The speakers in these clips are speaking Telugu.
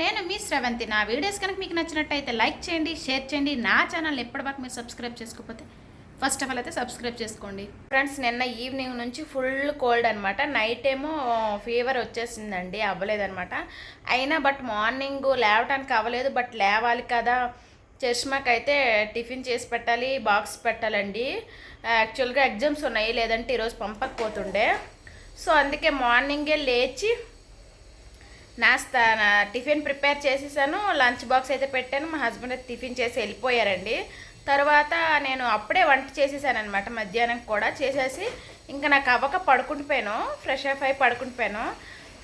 నేను మీ శ్రవంతి నా వీడియోస్ కనుక మీకు నచ్చినట్టయితే లైక్ చేయండి షేర్ చేయండి. నా ఛానల్ ఎప్పటివరకు మీరు సబ్స్క్రైబ్ చేసుకోకపోతే ఫస్ట్ ఆఫ్ ఆల్ అయితే సబ్స్క్రైబ్ చేసుకోండి. ఫ్రెండ్స్ నిన్న ఈవినింగ్ నుంచి ఫుల్ కోల్డ్ అనమాట నైట్ ఏమో ఫీవర్ వచ్చేసిందండి అవ్వలేదనమాట అయినా బట్ మార్నింగ్ లేవటానికి అవ్వలేదు బట్ లేవాలి కదా. చష్మాకి అయితే టిఫిన్ చేసి పెట్టాలి బాక్స్ పెట్టాలండి. యాక్చువల్గా ఎగ్జామ్స్ ఉన్నాయి లేదంటే ఈరోజు పంపకపోతుండే. సో అందుకే మార్నింగే లేచి నా టిఫిన్ ప్రిపేర్ చేసేసాను లంచ్ బాక్స్ అయితే పెట్టాను మా హస్బెండ్ అయితే టిఫిన్ చేసి వెళ్ళిపోయారండి. తర్వాత నేను అప్పుడే వంట చేసేసాను అనమాట మధ్యాహ్నం కూడా చేసేసి ఇంకా నాకు అవ్వక పడుకుంటుపోయాను ఫ్రెష్ అప్ అయి పడుకుంటుపోయాను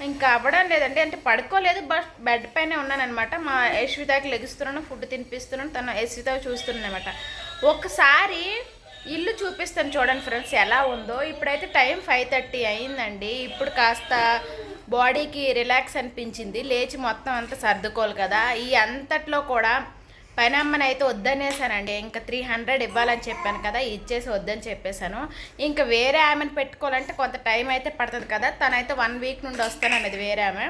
ఇంకా అవ్వడం లేదండి అంటే పడుకోలేదు బట్ బెడ్ పైనే ఉన్నానమాట మా యశ్వితాకి లెగుస్తున్నాను ఫుడ్ తినిపిస్తున్నాను తను యశ్విత చూస్తున్నాను అనమాట ఒకసారి ఇల్లు చూపిస్తాను చూడండి ఫ్రెండ్స్ ఎలా ఉందో. ఇప్పుడైతే టైం ఫైవ్ థర్టీ అయిందండి ఇప్పుడు కాస్త బాడీకి రిలాక్స్ అనిపించింది. లేచి మొత్తం అంతా సర్దుకోవాలి కదా. ఈ అంతట్లో కూడా పైనమ్మని అయితే వద్దనేసానండి. ఇంకా త్రీ హండ్రెడ్ ఇవ్వాలని చెప్పాను కదా ఇచ్చేసి వద్దని చెప్పేశాను. ఇంకా వేరే ఆమెను పెట్టుకోవాలంటే కొంత టైం అయితే పడుతుంది కదా. తనైతే వన్ వీక్ నుండి వస్తానన్నది వేరే ఆమె.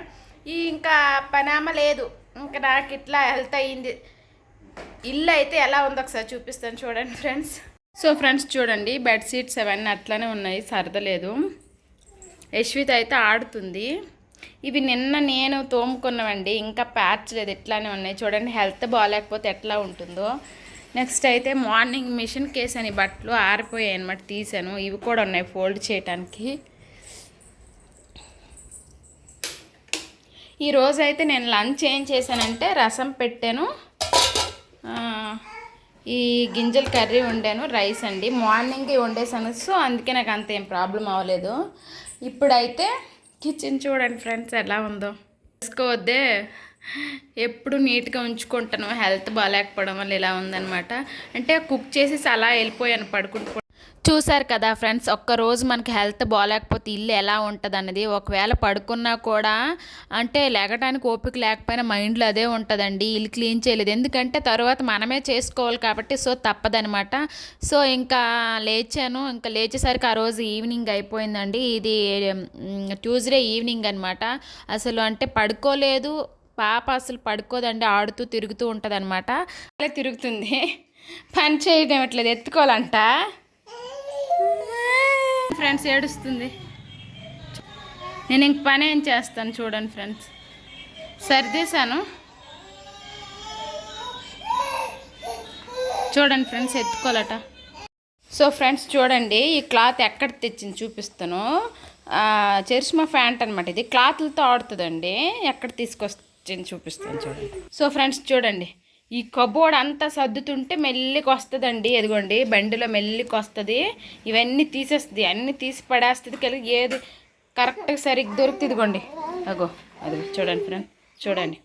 ఈ ఇంకా పని లేదు. ఇంకా నాకు ఇట్లా హెల్త్ అయ్యింది. ఇల్లు అయితే ఎలా ఉందో ఒకసారి చూపిస్తాను చూడండి ఫ్రెండ్స్. సో ఫ్రెండ్స్ చూడండి బెడ్ షీట్స్ అవన్నీ అట్లానే ఉన్నాయి సరదలేదు. యశ్విత అయితే ఆడుతుంది. ఇవి నిన్న నేను తోముకున్నవండి ఇంకా ప్యాచ్ లేదు ఇట్లానే ఉన్నాయి. చూడండి హెల్త్ బాగాలేకపోతే ఎట్లా ఉంటుందో. నెక్స్ట్ అయితే మార్నింగ్ మిషన్ కేసాను ఈ బట్టలు ఆరిపోయాయి అనమాట తీసాను ఇవి కూడా ఉన్నాయి ఫోల్డ్ చేయడానికి ఈరోజు అయితే నేను లంచ్ ఏం చేశానంటే రసం పెట్టాను. ఈ గింజల కర్రీ వండాను రైస్ అండి. మార్నింగ్ వండేసాను సో అందుకే నాకు అంత ఏం ప్రాబ్లం అవ్వలేదు. ఇప్పుడైతే కిచెన్ చూడండి ఫ్రెండ్స్ ఎలా ఉందో. చేసుకోవద్దే ఎప్పుడు నీట్గా ఉంచుకుంటాను. హెల్త్ బాగాలేకపోవడం వల్ల ఇలా ఉందన్నమాట. అంటే కుక్ చేసేసి అలా వెళ్ళిపోయాను పడుకుంటూ చూశారు కదా ఫ్రెండ్స్ ఒక్కరోజు మనకి హెల్త్ బాగాలేకపోతే ఇల్లు ఎలా ఉంటుంది అన్నది ఒకవేళ పడుకున్నా కూడా అంటే లేగటానికి ఓపిక లేకపోయినా మైండ్లో అదే ఉంటుందండి. ఇల్లు క్లీన్ చేయలేదు. ఎందుకంటే తర్వాత మనమే చేసుకోవాలి కాబట్టి సో తప్పదనమాట సో ఇంకా లేచాను. ఇంకా లేచేసరికి ఆ రోజు ఈవినింగ్ అయిపోయిందండి. ఇది ట్యూస్డే ఈవినింగ్ అనమాట అసలు అంటే పడుకోలేదు. పాప అసలు పడుకోదండి. ఆడుతూ తిరుగుతూ ఉంటుంది అనమాట అలా తిరుగుతుంది. పని చేయడం ఇట్లేదు ఎత్తుకోవాలంట? ఫ్రెండ్స్ ఏడుస్తుంది. నేను ఇంక పని ఏం చేస్తాను చూడండి ఫ్రెండ్స్. సర్దేశాను. చూడండి ఫ్రెండ్స్ ఎత్తుకోవాలట సో ఫ్రెండ్స్ చూడండి ఈ క్లాత్ ఎక్కడ తెచ్చింది చూపిస్తాను. ఆ, చరిష్మా ఫ్యాంట్ అనమాట ఇది. క్లాత్లతో ఆడుతుందండి. ఎక్కడ తీసుకొచ్చింది చూపిస్తాను చూడండి. సో ఫ్రెండ్స్ చూడండి. ఈ కబోర్డ్ అంతా సర్దుతుంటే మెల్లికి వస్తుందండి ఎదిగోండి బండిలో మెల్లికి వస్తుంది. ఇవన్నీ తీసేస్తుంది అన్నీ తీసి పడేస్తుంది కలిగి ఏది కరెక్ట్గా సరిగ్గా దొరుకుతుంది ఇదిగోండి. అగో అది చూడండి ఫ్రెండ్ చూడండి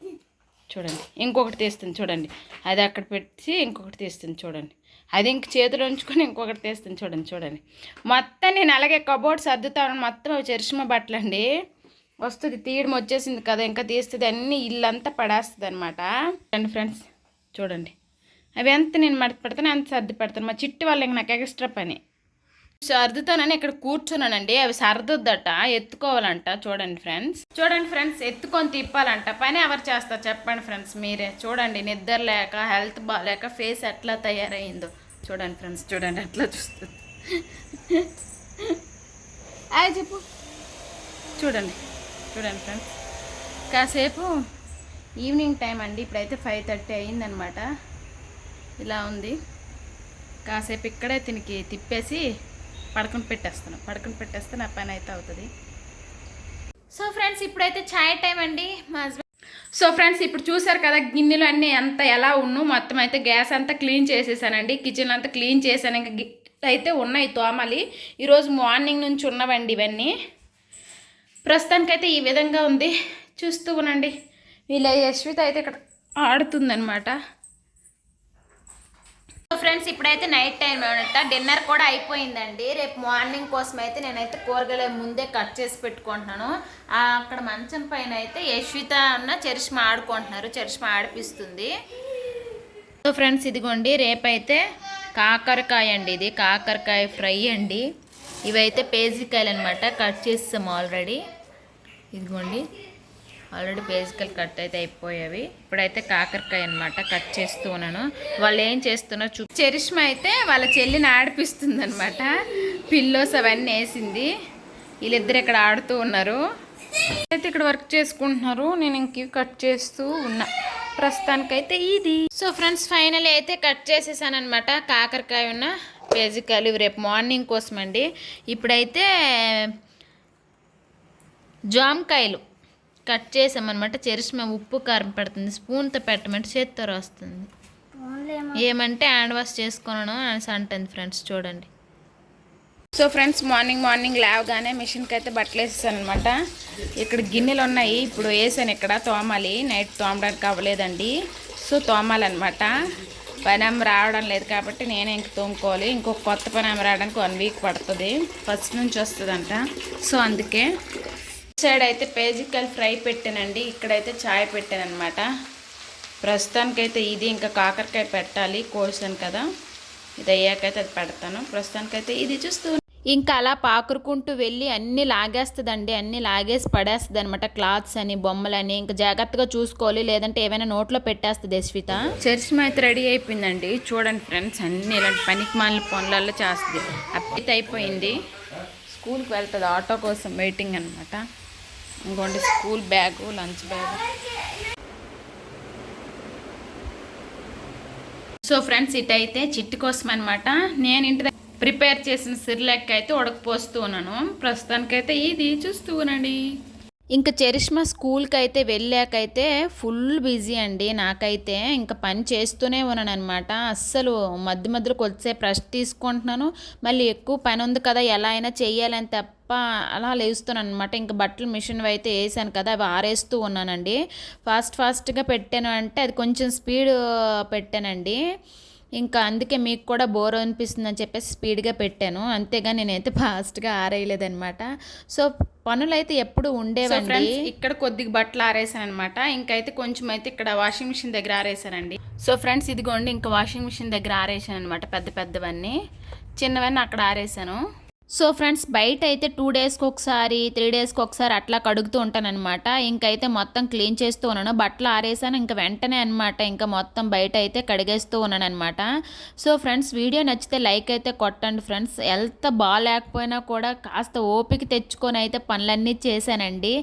చూడండి. ఇంకొకటి తీస్తుంది చూడండి. అది అక్కడ పెట్టి ఇంకొకటి తీస్తుంది చూడండి. అది ఇంక చేతిలో ఉంచుకొని ఇంకొకటి తీస్తుంది చూడండి చూడండి. మొత్తం నేను అలాగే కబోర్డ్ సర్దుతాను మొత్తం అవి బట్టలండి వస్తుంది తీయడం వచ్చేసింది కదా ఇంకా తీస్తుంది అన్నీ ఇల్లంతా పడేస్తుంది అనమాట చూడండి ఫ్రెండ్స్ చూడండి. అవి ఎంత నేను మడత పెడతాను అంత సర్ది పెడతాను. మా చిట్టి వాళ్ళు ఇంక నాకు ఎక్స్ట్రా పని. సర్దుతానని ఇక్కడ కూర్చున్నానండి. అవి సర్దుద్దట ఎత్తుకోవాలంట. చూడండి ఫ్రెండ్స్ చూడండి ఫ్రెండ్స్ ఎత్తుకొని తిప్పాలంట. పని ఎవరు చేస్తారు చెప్పండి ఫ్రెండ్స్ మీరే. చూడండి నిద్ర లేక హెల్త్ బాగాలేక ఫేస్ ఎట్లా తయారైందో. చూడండి ఫ్రెండ్స్ చూడండి ఎట్లా చూస్తుంది. అది చెప్పు. చూడండి చూడండి ఫ్రెండ్స్ కాసేపు ఈవినింగ్ టైం అండి. ఇప్పుడైతే ఫైవ్ థర్టీ అయిందనమాట ఇలా ఉంది. కాసేపు ఇక్కడే తినికి తిప్పేసి పడుకుని పెట్టేస్తాను పడుకుని పెట్టేస్తే నా పని అయితే అవుతుంది. సో ఫ్రెండ్స్ ఇప్పుడైతే ఛాయ్ టైం అండి. మా హస్బెండ్ సో ఫ్రెండ్స్ ఇప్పుడు చూసారు కదా గిన్నెలు అన్నీ అంత ఎలా ఉన్ను మొత్తం అయితే గ్యాస్ అంతా క్లీన్ చేసేసానండి. కిచెన్ అంతా క్లీన్ చేశాను. ఇంకా అయితే ఉన్నాయి తోమలి. ఈరోజు మార్నింగ్ నుంచి ఉన్నవండి ఇవన్నీ. ప్రస్తుతానికైతే ఈ విధంగా ఉంది. చూస్తూ ఉండండి. వీళ్ళ యశ్విత అయితే ఇక్కడ ఆడుతుందనమాట ఫ్రెండ్స్ ఇప్పుడైతే నైట్ టైం అనమాట డిన్నర్ కూడా అయిపోయిందండి. రేపు మార్నింగ్ కోసం అయితే నేనైతే కూరగాయలు ముందే కట్ చేసి పెట్టుకుంటున్నాను. అక్కడ మంచం పైన అయితే యశ్విత అన్న చరిష్మా ఆడుకుంటున్నారు. చరిష్మా ఆడిపిస్తుంది. సో ఫ్రెండ్స్ ఇదిగోండి రేపైతే కాకరకాయ అండి ఇది. కాకరకాయ ఫ్రై అండి. ఇవైతే పేజీకాయలు అనమాట కట్ చేసాము ఆల్రెడీ ఇదిగోండి. ఆల్రెడీ బేసికల్ కట్ అయితే అయిపోయేవి. ఇప్పుడైతే కాకరకాయ అన్నమాట కట్ చేస్తూ ఉన్నాను. వాళ్ళు ఏం చేస్తున్నారో చూ చరిష్మ అయితే వాళ్ళ చెల్లిని ఆడిపిస్తుంది అనమాట పిల్లోస్ అవన్నీ వేసింది. వీళ్ళిద్దరు ఇక్కడ ఆడుతూ ఉన్నారు. అయితే ఇక్కడ వర్క్ చేసుకుంటున్నారు. నేను ఇంక కట్ చేస్తూ ఉన్నా. ప్రస్తుతానికైతే ఇది. సో ఫ్రెండ్స్ ఫైనల్ అయితే కట్ చేసేసాను అనమాట కాకరకాయ ఉన్న బేసికల్ ఇవి రేపు మార్నింగ్ కోసం అండి ఇప్పుడైతే జామకాయలు. కట్ చేసామన్నమాట. చెరిసిన ఉప్పు కారం పడుతుంది. స్పూన్తో పెట్టమంటే చేత్తో వస్తుంది ఏమంటే హ్యాండ్ వాష్ చేసుకున్నాను అనేసి అంటుంది ఫ్రెండ్స్ చూడండి. సో ఫ్రెండ్స్ మార్నింగ్ మార్నింగ్ లేవగానే మిషన్కి అయితే బట్టలు వేసేసాను అనమాట ఇక్కడ గిన్నెలు ఉన్నాయి. ఇప్పుడు వేసాను ఇక్కడ తోమాలి. నైట్ తోమడానికి అవ్వలేదండి. సో తోమాలన్నమాట. పనామ రావడం లేదు కాబట్టి నేనే ఇంక తోముకోవాలి. ఇంకొక కొత్త పనామ రావడానికి వన్ వీక్ పడుతుంది. ఫస్ట్ నుంచి వస్తుందంట. సో అందుకే సైడ్ అయితే పేజికల్ ఫ్రై పెట్టానండి. ఇక్కడైతే చాయ్ పెట్టాను అనమాట ప్రస్తుతానికైతే ఇది ఇంకా కాకరకాయ పెట్టాలి కోసాను కదా. ఇది అయ్యాకైతే అది పెడతాను. ప్రస్తుతానికైతే ఇది చూస్తూ ఇంకా అలా పాకురుకుంటూ వెళ్ళి అన్నీ లాగేస్తుందండి. అన్నీ లాగేసి పడేస్తుంది అనమాట క్లాత్స్ అని బొమ్మలని. ఇంకా జాగ్రత్తగా చూసుకోవాలి. లేదంటే ఏమైనా నోట్లో పెట్టేస్తుంది యశ్విత చర్చ్ అయితే రెడీ అయిపోయిందండి. చూడండి ఫ్రెండ్స్ అన్ని ఇలాంటి పనికి మాలిన పనులలో చేస్తుంది. అప్డేట్ అయిపోయింది. స్కూల్కి వెళ్తుంది ఆటో కోసం వెయిటింగ్ అనమాట ఇంకోండి school bag lunch bag. So friends ఇటైతే చిట్టు కోసం అనమాట నేను ఇంటి దగ్గర ప్రిపేర్ చేసిన సిర్లెక్ అయితే ఉడకపోస్తూ ఉన్నాను. ప్రస్తుతానికైతే ఇది చూస్తూ ఉండండి. ఇంకా చరిష్మా స్కూల్కి అయితే వెళ్ళాకైతే ఫుల్ బిజీ అండి నాకైతే. ఇంకా పని చేస్తూనే ఉన్నాను అనమాట అస్సలు మధ్య మధ్యలో కొద్దిసేపు రెస్ట్ తీసుకుంటున్నాను. మళ్ళీ ఎక్కువ పని ఉంది కదా ఎలా అయినా చెయ్యాలని తప్ప అలా లేస్తున్నాను అనమాట ఇంకా బట్టలు మిషన్ అయితే వేసాను కదా అవి ఆరేస్తూ ఉన్నానండి. ఫాస్ట్ ఫాస్ట్గా పెట్టాను అంటే అది కొంచెం స్పీడ్ పెట్టానండి. ఇంకా అందుకే మీకు కూడా బోర్ అనిపిస్తుందని చెప్పేసి స్పీడ్గా పెట్టాను. అంతేగా నేనైతే ఫాస్ట్గా ఆరేయలేదనమాట సో పనులు అయితే ఎప్పుడు ఉండేవండి. ఇక్కడ కొద్దిగా బట్టలు ఆరేసాను అనమాట ఇంకైతే కొంచెం అయితే ఇక్కడ వాషింగ్ మిషన్ దగ్గర ఆరేసానండి. సో ఫ్రెండ్స్ ఇదిగోండి ఇంకా వాషింగ్ మిషన్ దగ్గర ఆరేసాను అనమాట పెద్ద పెద్దవన్నీ. చిన్నవన్నీ అక్కడ ఆరేసాను. సో ఫ్రెండ్స్ బయట అయితే టూ డేస్కి ఒకసారి త్రీ డేస్కి ఒకసారి అట్లా కడుగుతూ ఉంటానన్నమాట. ఇంకైతే మొత్తం క్లీన్ చేస్తూ ఉన్నాను. బట్టలు ఆరేసాను ఇంకా వెంటనే అనమాట ఇంకా మొత్తం బయట అయితే కడిగేస్తూ ఉన్నాను అనమాట సో ఫ్రెండ్స్ వీడియో నచ్చితే లైక్ అయితే కొట్టండి ఫ్రెండ్స్. ఎంత బాగాలేకపోయినా కూడా కాస్త ఓపిక తెచ్చుకొని అయితే పనులన్నీ చేశానండి.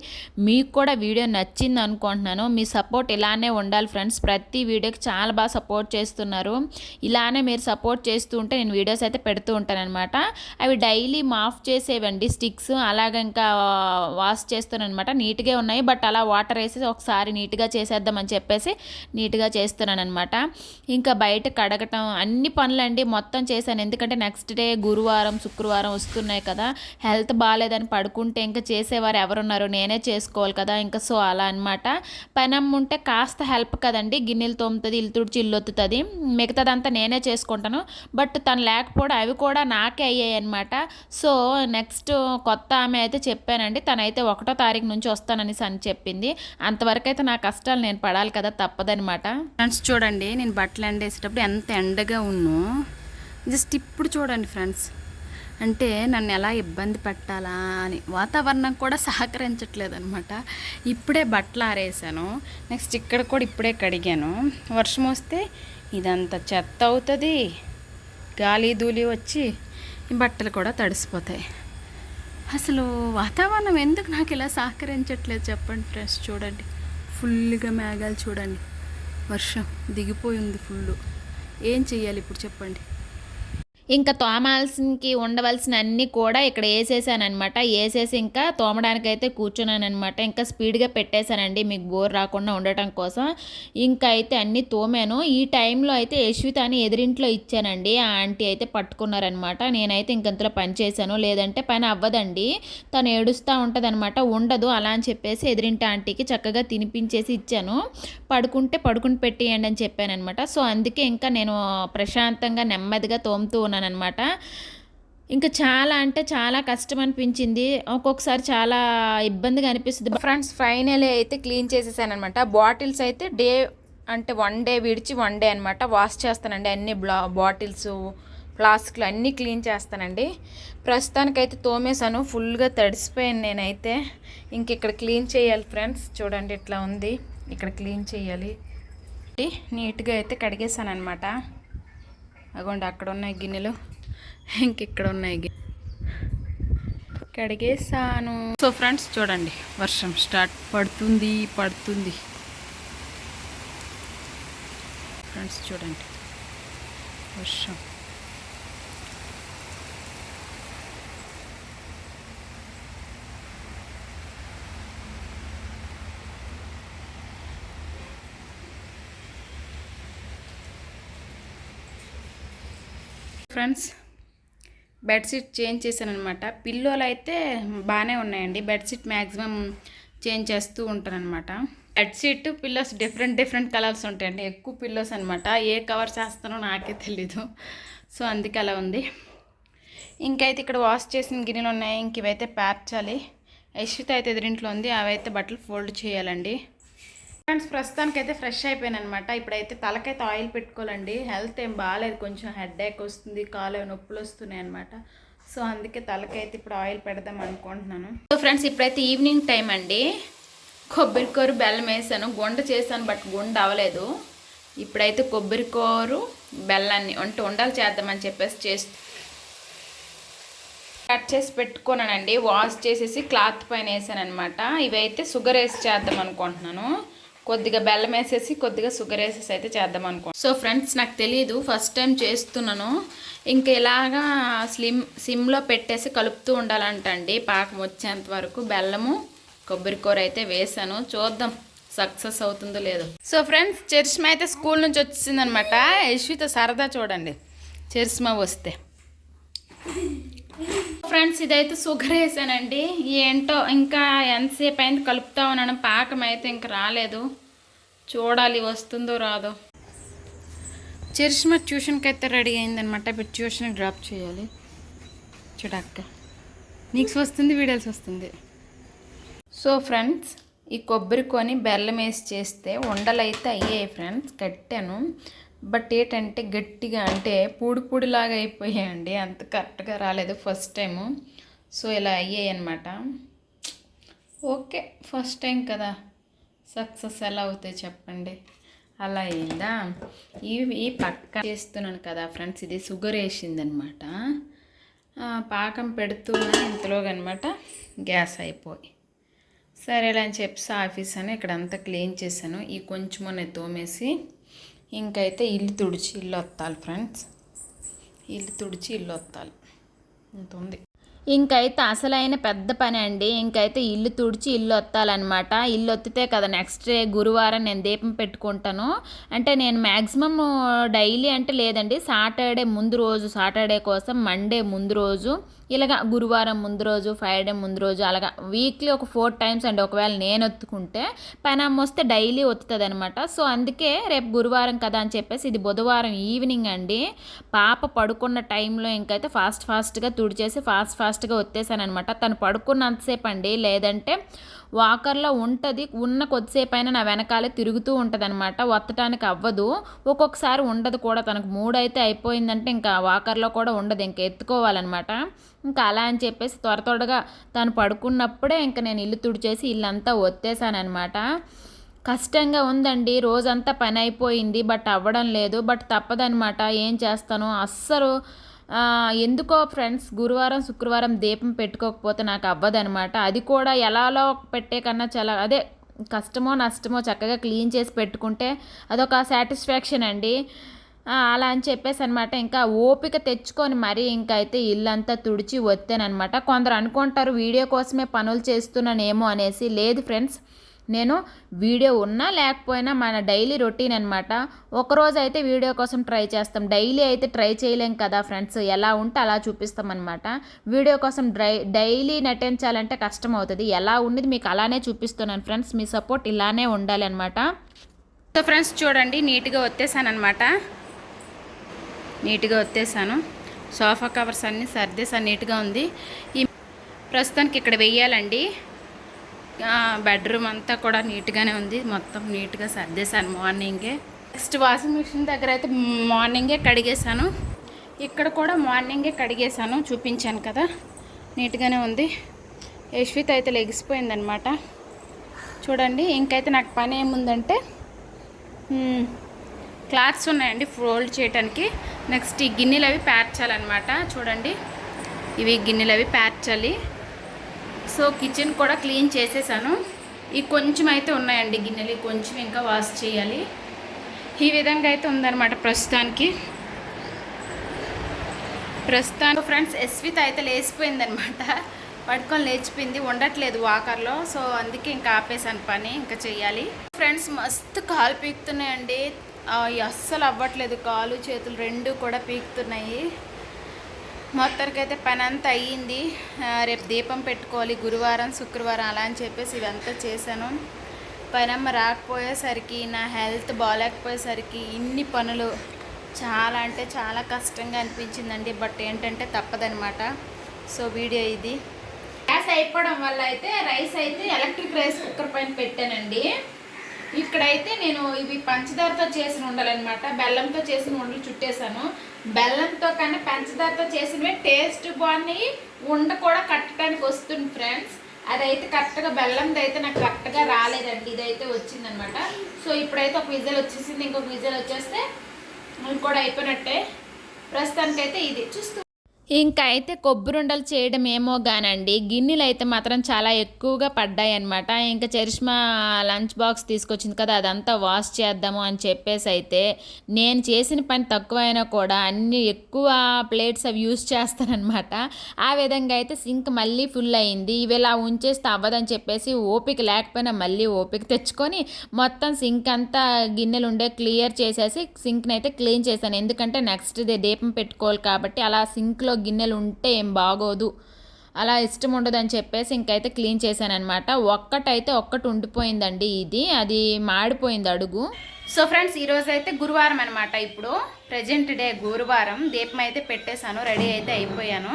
మీకు కూడా వీడియో నచ్చింది అనుకుంటున్నాను. మీ సపోర్ట్ ఇలానే ఉండాలి ఫ్రెండ్స్. ప్రతి వీడియోకి చాలా బాగా సపోర్ట్ చేస్తున్నారు. ఇలానే మీరు సపోర్ట్ చేస్తూ ఉంటే నేను వీడియోస్ అయితే పెడుతూ ఉంటానన్నమాట. అవి డైలీ మాఫ్ చేసేవండి స్టిక్స్ అలాగ ఇంకా వాష్ చేస్తానమాట నీట్గా ఉన్నాయి బట్ అలా వాటర్ వేసి ఒకసారి నీట్గా చేసేద్దామని చెప్పేసి నీట్గా చేస్తున్నానమాట ఇంకా బయట కడగటం అన్ని పనులండి మొత్తం చేశాను. ఎందుకంటే నెక్స్ట్ డే గురువారం శుక్రవారం వస్తున్నాయి కదా. హెల్త్ బాగాలేదని పడుకుంటే ఇంకా చేసేవారు ఎవరున్నారు? నేనే చేసుకోవాలి కదా ఇంకా. సో అలా అనమాట పనం ఉంటే కాస్త హెల్ప్ కదండి. గిన్నెలు తోముతుంది ఇల్లు తుడిచి ఇల్లు ఒత్తుతుంది. మిగతాదంతా నేనే చేసుకుంటాను. బట్ తను లేకపోవడం అవి కూడా నాకే అయ్యాయి అనమాట సో నెక్స్ట్ కొత్త ఆమె అయితే చెప్పానండి తనైతే ఒకటో తారీఖు నుంచి వస్తాననేసి అని చెప్పింది. అంతవరకు అయితే నా కష్టాలు నేను పడాలి కదా తప్పదనమాట ఫ్రెండ్స్ చూడండి నేను బట్టలు ఎండేసేటప్పుడు ఎంత ఎండగా ఉన్నో జస్ట్ ఇప్పుడు చూడండి ఫ్రెండ్స్. అంటే నన్ను ఎలా ఇబ్బంది పెట్టాలా అని వాతావరణం కూడా సహకరించట్లేదు అనమాట ఇప్పుడే బట్టలు ఆరేసాను నెక్స్ట్ ఇక్కడ కూడా ఇప్పుడే కడిగాను. వర్షం వస్తే ఇదంతా చెత్త అవుతుంది గాలి ధూళి వచ్చి బట్టలు కూడా తడిసిపోతాయి. అసలు వాతావరణం ఎందుకు నాకు ఇలా సహకరించట్లేదు చెప్పండి ఫ్రెండ్స్ చూడండి. ఫుల్గా మేఘాలు చూడండి. వర్షం దిగిపోయి ఉంది ఫుల్ ఏం చెయ్యాలి ఇప్పుడు చెప్పండి? ఇంకా తోమాల్సినకి ఉండవలసిన అన్నీ కూడా ఇక్కడ వేసేసానమాట వేసేసి ఇంకా తోమడానికి అయితే కూర్చున్నానమాట ఇంకా స్పీడ్గా పెట్టేశానండి. మీకు బోర్ రాకుండా ఉండటం కోసం. ఇంకా అయితే అన్నీ తోమాను. ఈ టైంలో అయితే యశ్వితాని అని ఇచ్చానండి. ఆ ఆంటీ అయితే పట్టుకున్నారనమాట నేనైతే ఇంకంతలో పని చేశాను. లేదంటే పని అవ్వదండి. తను ఏడుస్తూ ఉంటుందన్నమాట. ఉండదు అలా అని చెప్పేసి ఎదిరింటి ఆంటీకి చక్కగా తినిపించేసి ఇచ్చాను. పడుకుంటే పడుకుని పెట్టేయండి అని చెప్పానమాట సో అందుకే ఇంకా నేను ప్రశాంతంగా నెమ్మదిగా తోముతూ ఉన్నాను. అనమాట ఇంకా చాలా అంటే చాలా కష్టం అనిపించింది ఒక్కొక్కసారి చాలా ఇబ్బందిగా అనిపిస్తుంది. ఫ్రెండ్స్ ఫైనల్ అయితే క్లీన్ చేసేసాను అనమాట బాటిల్స్ అయితే డే అంటే వన్ డే విడిచి వన్ డే అనమాట వాష్ చేస్తానండి అన్ని బ్లా బాటిల్స్ ఫ్లాస్క్లు అన్నీ క్లీన్ చేస్తానండి. ప్రస్తుతానికైతే తోమేశాను. ఫుల్గా తడిసిపోయాను నేనైతే. ఇంక ఇక్కడ క్లీన్ చేయాలి ఫ్రెండ్స్. చూడండి ఇట్లా ఉంది. ఇక్కడ క్లీన్ చేయాలి. నీట్గా అయితే కడిగేసాను అనమాట అగోండి అక్కడ ఉన్నాయి గిన్నెలు. ఇంక ఇక్కడ ఉన్నాయి గిన్నె కడిగేసాను. సో ఫ్రెండ్స్ చూడండి వర్షం స్టార్ట్ పడుతుంది పడుతుంది. ఫ్రెండ్స్ చూడండి వర్షం. ఫ్రెండ్స్. బెడ్షీట్ చేంజ్ చేశాను అనమాట పిల్లోలు అయితే బాగానే ఉన్నాయండి. బెడ్షీట్ మ్యాక్సిమం చేంజ్ చేస్తూ ఉంటాను అనమాట bedsheet pillows different different colours ఉంటాయండి. ఎక్కువ పిల్లోస్ అనమాట ఏ కవర్ చేస్తానో నాకే తెలీదు. సో అందుకే అలా ఉంది. ఇంకైతే ఇక్కడ వాష్ చేసిన గిన్నెలు ఉన్నాయి ఇంక ఇవైతే పేర్చాలి యశ్విత అయితే ఎదురింట్లో ఉంది. అవైతే బట్టలు ఫోల్డ్ చేయాలండి. ఫ్రెండ్స్ ప్రస్తుతానికి అయితే ఫ్రెష్ అయిపోయాను అనమాట ఇప్పుడైతే తలకైతే ఆయిల్ పెట్టుకోవాలండి. హెల్త్ ఏం బాగాలేదు కొంచెం హెడ్ ఏక్ వస్తుంది కాలు నొప్పులు వస్తున్నాయి అనమాట సో అందుకే తలకైతే ఇప్పుడు ఆయిల్ పెడదాం అనుకుంటున్నాను. సో ఫ్రెండ్స్ ఇప్పుడైతే ఈవినింగ్ టైం అండి. కొబ్బరికూర బెల్లం వేసాను. గుండ చేశాను బట్ గుండ అవ్వలేదు. ఇప్పుడైతే కొబ్బరికూరు బెల్లాన్ని వంట ఉండాలి చేద్దామని చెప్పేసి చేస్తూ కట్ చేసి పెట్టుకున్నానండి. వాష్ చేసేసి క్లాత్ పైన వేసాను అనమాట ఇవైతే షుగర్ వేసి చేద్దాం అనుకుంటున్నాను. కొద్దిగా బెల్లం వేసేసి కొద్దిగా షుగర్ వేసేసి అయితే చేద్దాం అనుకోండి సో ఫ్రెండ్స్ నాకు తెలియదు ఫస్ట్ టైం చేస్తున్నాను. ఇంకా ఇలాగా స్లిమ్ సిమ్లో పెట్టేసి కలుపుతూ ఉండాలంటండి. పాకం వచ్చేంత వరకు బెల్లము కొబ్బరికూర అయితే వేసాను. చూద్దాం సక్సెస్ అవుతుందో లేదో. సో ఫ్రెండ్స్ చరిష్మా అయితే స్కూల్ నుంచి వచ్చిందనమాట. యశ్విత సరదా చూడండి. చరిష్మా వస్తే. ఫ్రెండ్స్ ఇదైతే షుగర్ వేసానండి. ఏంటో ఇంకా ఎంతసేపు అయింది కలుపుతా ఉన్నాను పాకం అయితే ఇంకా రాలేదు. చూడాలి వస్తుందో రాదో. చరిష్మా ట్యూషన్కి అయితే రెడీ అయిందనమాట ఇప్పుడు ట్యూషన్ డ్రాప్ చేయాలి. చూడక్క నీకు వస్తుంది వీడియోస్ వస్తుంది. సో ఫ్రెండ్స్ ఈ కొబ్బరి కొని బెల్లం వేసి చేస్తే ఉండలు అయితే అయ్యాయి ఫ్రెండ్స్ కట్టాను. బట్ ఏంటంటే గట్టిగా అంటే పూడి పూడిలాగా అయిపోయాయండి. అంత కరెక్ట్గా రాలేదు ఫస్ట్ టైము. సో ఇలా అయ్యాయి అనమాట ఓకే ఫస్ట్ టైం కదా. సక్సెస్ ఎలా అవుతాయి చెప్పండి. అలా అయిందా? ఇవి పక్క చేస్తున్నాను కదా ఫ్రెండ్స్ ఇది షుగర్ వేసిందనమాట పాకం పెడుతున్నా ఇంతలోగనమాట గ్యాస్ అయిపోయి. సరేలే అని చెప్పి ఆఫీస్ అని ఇక్కడ అంతా క్లీన్ చేశాను. ఈ కొంచెం తోమేసి ఇంకైతే ఇల్లు తుడిచి ఇల్లు వత్తాలి ఫ్రెండ్స్ ఇల్లు తుడిచి ఇల్లు వత్తాలి. ఉంటుంది ఇంకైతే అసలైన పెద్ద పని అండి. ఇంకైతే ఇల్లు తుడిచి ఇల్లు వత్తాలన్నమాట. ఇల్లు వత్తితే కదా నెక్స్ట్ డే గురువారం నేను దీపం పెట్టుకుంటాను. అంటే నేను మ్యాక్సిమం డైలీ అంటే లేదండి సాటర్డే ముందు రోజు సాటర్డే కోసం మండే ముందు రోజు ఇలాగ గురువారం ముందు రోజు ఫ్రైడే ముందు రోజు అలాగా వీక్లీ ఒక ఫోర్ టైమ్స్ అండి ఒకవేళ నేను ఒత్తుకుంటే పైన వస్తే డైలీ ఒత్తుతుంది అనమాట సో అందుకే రేపు గురువారం కదా అని చెప్పేసి ఇది బుధవారం ఈవినింగ్ అండి. పాప పడుకున్న టైంలో ఇంకైతే ఫాస్ట్ ఫాస్ట్గా తుడిచేసి ఫాస్ట్ ఫాస్ట్గా ఒత్తేసాను అనమాట తను పడుకున్నంతసేపు అండి లేదంటే వాకర్లో ఉంటుంది ఉన్న కొద్దిసేపు అయినా నా వెనకాలే తిరుగుతూ ఉంటుంది అనమాట వత్తటానికి అవ్వదు. ఒక్కొక్కసారి ఉండదు కూడా. తనకు మూడు అయితే అయిపోయిందంటే ఇంకా వాకర్లో కూడా ఉండదు. ఇంకా ఎత్తుకోవాలన్నమాట. ఇంకా అలా అని చెప్పేసి త్వర త్వరగా తను పడుకున్నప్పుడే ఇంకా నేను ఇల్లు తుడిచేసి ఇల్లంతా ఒత్తేసానమాట కష్టంగా ఉందండి. రోజంతా పని అయిపోయింది. బట్ అవ్వడం లేదు. బట్ తప్పదనమాట ఏం చేస్తాను? అస్సలు ఎందుకో ఫ్రెండ్స్ గురువారం శుక్రవారం దీపం పెట్టుకోకపోతే నాకు అవ్వదనమాట అది కూడా ఎలాలో పెట్టే కన్నా చాలా అదే కష్టమో నష్టమో చక్కగా క్లీన్ చేసి పెట్టుకుంటే అదొక సాటిస్ఫాక్షన్ అండి. అలా అని చెప్పేసి అనమాట ఇంకా ఓపిక తెచ్చుకొని మరీ ఇంకా అయితే ఇల్లంతా తుడిచి వచ్చానమాట కొందరు అనుకుంటారు వీడియో కోసమే పనులు చేస్తున్నానేమో అనేసి. లేదు ఫ్రెండ్స్ నేను వీడియో ఉన్నా లేకపోయినా మన డైలీ రొటీన్ అనమాట ఒకరోజు అయితే వీడియో కోసం ట్రై చేస్తాం. డైలీ అయితే ట్రై చేయలేం కదా ఫ్రెండ్స్. ఎలా ఉంటే అలా చూపిస్తాం అనమాట వీడియో కోసం డ్రై డైలీ నటించాలంటే కష్టం అవుతుంది ఎలా ఉన్నది మీకు అలానే చూపిస్తున్నాను ఫ్రెండ్స్. మీ సపోర్ట్ ఇలానే ఉండాలి అనమాట సో ఫ్రెండ్స్ చూడండి నీట్గా వచ్చేసాను అనమాట నీట్గా వచ్చేసాను సోఫా కవర్స్ అన్నీ సర్దేసాను నీట్గా ఉంది. ఈ ప్రస్తుతానికి ఇక్కడ వెయ్యాలండి. బెడ్రూమ్ అంతా కూడా నీట్గానే ఉంది. మొత్తం నీట్గా సర్దేశాను మార్నింగే. నెక్స్ట్ వాషింగ్ మిషన్ దగ్గర అయితే మార్నింగే కడిగేశాను. ఇక్కడ కూడా మార్నింగే కడిగేశాను. చూపించాను కదా. నీట్గానే ఉంది. యశ్విత్ అయితే లెగిసిపోయిందనమాట చూడండి ఇంకైతే నాకు పని ఏముందంటే క్లాత్స్ ఉన్నాయండి ఫోల్డ్ చేయడానికి నెక్స్ట్ ఈ గిన్నెలు అవి పేర్చాలన్నమాట చూడండి ఇవి గిన్నెలు అవి పేర్చాలి సో కిచెన్ కూడా క్లీన్ చేసేసాను. ఈ కొంచెం అయితే ఉన్నాయండి గిన్నెలు కొంచెం ఇంకా వాష్ చేయాలి. ఈ విధంగా అయితే ఉందన్నమాట ప్రస్తుతానికి. ప్రస్తుతానికి ఫ్రెండ్స్ ఎస్విత్ అయితే లేచిపోయిందనమాట పడుకొని లేచిపోయింది ఉండట్లేదు వాకర్లో. సో అందుకే ఇంకా ఆపేసాను పని ఇంకా చేయాలి. ఫ్రెండ్స్ మస్తు కాలు పీకుతున్నాయండి. అస్సలు అవ్వట్లేదు కాలు చేతులు రెండు కూడా పీకుతున్నాయి. మొత్తానికి అయితే పని అంతా అయ్యింది రేపు దీపం పెట్టుకోవాలి గురువారం శుక్రవారం అలా అని చెప్పేసి ఇదంతా చేశాను. పనమ్మ రాకపోయేసరికి నా హెల్త్ బాగాలేకపోయేసరికి ఇన్ని పనులు చాలా అంటే చాలా కష్టంగా అనిపించిందండి. బట్ ఏంటంటే తప్పదనమాట సో వీడియో ఇది. గ్యాస్ అయిపోవడం వల్ల అయితే రైస్ అయితే ఎలక్ట్రిక్ రైస్ కుక్కర్ పైన పెట్టానండి. ఇక్కడైతే నేను ఇవి పంచదారతో చేసిన ఉండాలన్నమాట. బెల్లంతో చేసిన ఉండలు చుట్టేసాను బెల్లంతో కన్నా పంచదారతో చేసినవి టేస్ట్ బాగున్నాయి. ఉండ కూడా కట్టడానికి వస్తుంది ఫ్రెండ్స్. అదైతే కరెక్ట్గా బెల్లంది అయితే నాకు కరెక్ట్గా రాలేదండి. ఇదైతే వచ్చిందనమాట. సో ఇప్పుడైతే ఒక విజల్ వచ్చేసింది. ఇంకొక విజల్ వచ్చేస్తే కూడా అయిపోయినట్టే. ప్రస్తుతానికైతే ఇది. చూస్తూ ఇంకా అయితే కొబ్బరుండలు చేయడం ఏమో గానండి. గిన్నెలు అయితే మాత్రం చాలా ఎక్కువగా పడ్డాయి అనమాట ఇంకా చరిష్మా లంచ్ బాక్స్ తీసుకొచ్చింది కదా అదంతా వాష్ చేద్దాము అని చెప్పేసి అయితే నేను చేసిన పని తక్కువైనా కూడా అన్ని ఎక్కువ ప్లేట్స్ అవి యూస్ చేస్తానన్నమాట. ఆ విధంగా అయితే సింక్ మళ్ళీ ఫుల్ అయింది ఇవి ఇలా ఉంచేస్తే అవ్వదని చెప్పేసి ఓపిక లేకపోయినా మళ్ళీ ఓపిక తెచ్చుకొని మొత్తం సింక్ అంతా గిన్నెలు ఉండే క్లియర్ చేసేసి సింక్ని అయితే క్లీన్ చేశాను. ఎందుకంటే నెక్స్ట్ డే దీపం పెట్టుకోవాలి కాబట్టి అలా సింక్లో గిన్నెలు ఉంటే ఏం బాగోదు. అలా ఇష్టం ఉండదని చెప్పేసి ఇంకైతే క్లీన్ చేశానమాట ఒక్కటైతే ఒక్కటి ఉండిపోయిందండి ఇది. అది మాడిపోయింది అడుగు. సో ఫ్రెండ్స్ ఈరోజు అయితే గురువారం అనమాట ఇప్పుడు. ప్రజెంట్ డే గురువారం. దీపం అయితే పెట్టేశాను రెడీ అయితే అయిపోయాను.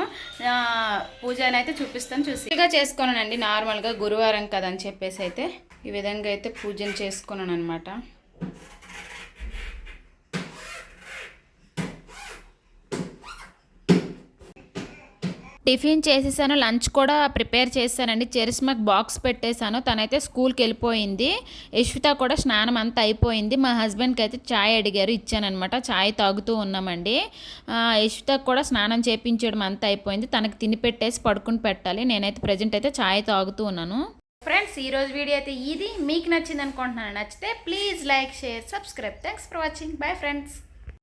పూజనైతే అయితే చూపిస్తాను చూసి. ఇక చేసుకోనండి నార్మల్గా గురువారం కదని చెప్పేసి అయితే ఈ విధంగా అయితే పూజను చేసుకున్నాను అనమాట టిఫిన్ చేసేసాను లంచ్ కూడా ప్రిపేర్ చేశానండి. చెరిస్మక్ బాక్స్ పెట్టేశాను. తనైతే స్కూల్కి వెళ్ళిపోయింది యశ్విత కూడా స్నానం అంతా అయిపోయింది. మా హస్బెండ్కి అయితే ఛాయ్ అడిగారు ఇచ్చానమాట ఛాయ్ తాగుతూ ఉన్నామండి. యశ్విత కూడా స్నానం చేపించడం అంతా అయిపోయింది. తనకి తిని పెట్టేసి పడుకుని పెట్టాలి. నేనైతే ప్రజెంట్ అయితే ఛాయ్ తాగుతూ ఉన్నాను. ఫ్రెండ్స్ ఈరోజు వీడియో అయితే ఇది. మీకు నచ్చింది అనుకుంటున్నాను నచ్చితే please like share subscribe. Thanks for watching. Bye friends.